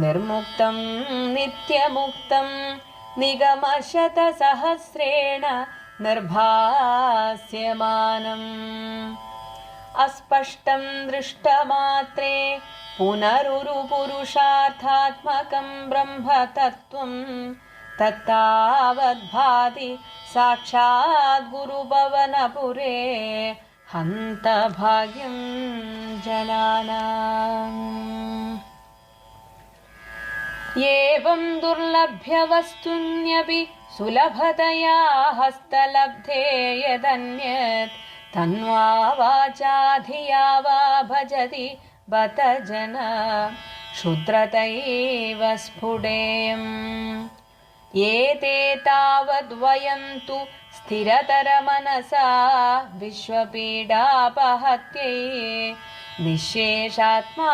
निर्मुक्तं नित्यमुक्तं निगमशतसहस्रेण निर्भास्यमानम्। अस्पष्टं दृष्टमात्रे पुनरुरुपुरुषार्थात्मकं ब्रह्मतत्त्वं तत्तावद्भाति साक्षाद्गुरुभवनपुरे हन्तभाग्यं एवं दुर्लभ्यवस्तुन्यपि सुलभतया हस्तलब्धे यदन्यत्। तन्वा वाचाधिया वा भजति बत जन। क्षुद्रतैव स्फुटेयम् एते तावद्वयं तु स्थिरतरमनसा विश्वपीडापहत्यै निःशेषात्मा